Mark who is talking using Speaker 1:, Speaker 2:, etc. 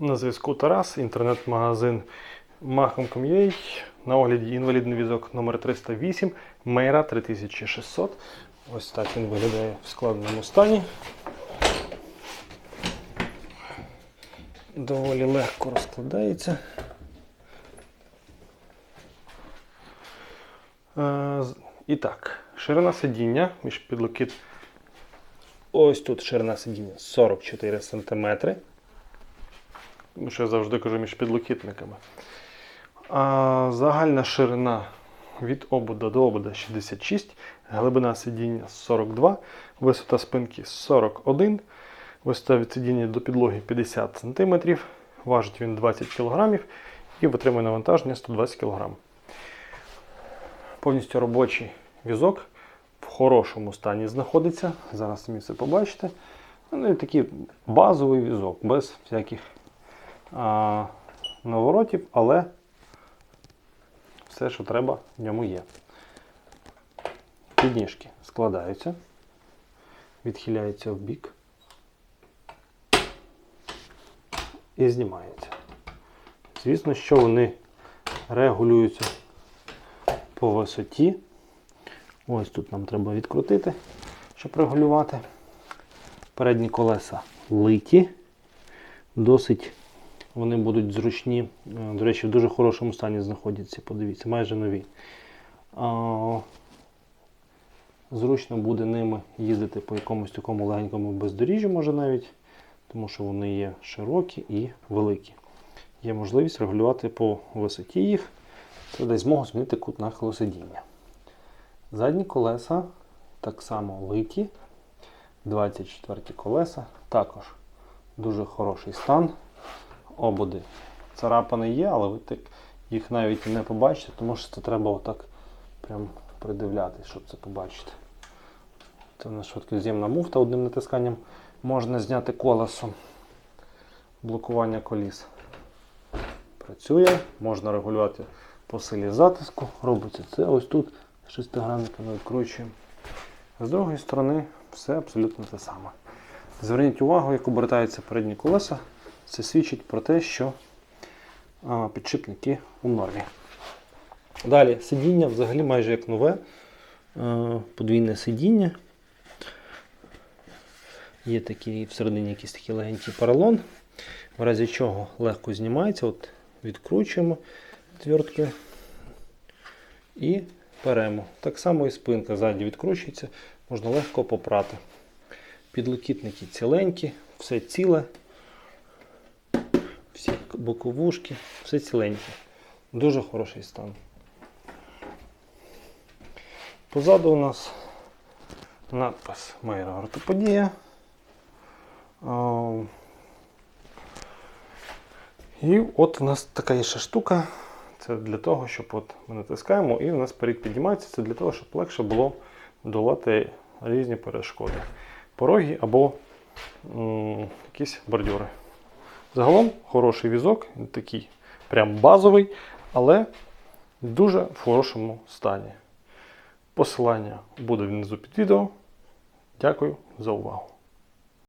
Speaker 1: На зв'язку Тарас, інтернет-магазин Mahom.com.ua. На огляді інвалідний візок номер 308 Мейра 3600. Ось так він виглядає в складеному стані. Доволі легко розкладається. Е, І так, ширина сидіння між підлокіт. Ось тут ширина сидіння 44 см. Що я завжди кажу між підлокітниками. А загальна ширина від обода до обода 66, глибина сидіння 42, висота спинки 41, висота від сидіння до підлоги 50 см, важить він 20 кг і витримує навантаження 120 кг. Повністю робочий візок в хорошому стані знаходиться. Зараз самі це побачите. Ну, і такий базовий візок, без всяких а, наворотів, але все, що треба, в ньому є. Підніжки складаються, відхиляються в бік і знімаються. Звісно, що вони регулюються по висоті. Ось тут нам треба відкрутити, щоб регулювати. Передні колеса литі, досить вони будуть зручні. Е, До речі, в дуже хорошому стані знаходяться, подивіться, майже нові. Зручно буде ними їздити по якомусь такому легенькому бездоріжжю, може навіть, тому що вони є широкі і великі. Є можливість регулювати по висоті їх. Це дасть змогу змінити кут нахилу сидіння. Задні колеса так само литі. 24 колеса також дуже хороший стан. Ободи царапини є, але ви так їх навіть не побачите, тому що це треба отак прям придивлятись, щоб це побачити. Це у нас швидкоз'ємна муфта одним натисканням можна зняти колесо блокування коліс. Працює, можна регулювати по силі затиску. Робиться це ось тут шестигранниками відкручуємо. З другої сторони все абсолютно те саме. Зверніть увагу, як обертаються передні колеса. Це свідчить про те, що підшипники у нормі. Далі сидіння взагалі майже як нове. Подвійне сидіння. Є такий всередині якийсь такий легенький поролон, в разі чого легко знімається. От Відкручуємо твертки і беремо. Так само і спинка ззаді відкручується, можна легко попрати. Підлокітники ціленькі, все ціле, боковушки, все ціленьке. Дуже хороший стан. Позаду у нас надпис Майра ортопедія. А, І от у нас така є ще штука. Це для того, щоб от ми натискаємо і у нас перед піднімається. Це для того, щоб легше було долати різні перешкоди. Пороги або м, якісь бордюри. Загалом хороший візок, такий прям базовий, але дуже в хорошому стані. Посилання буде внизу під відео. Дякую за увагу.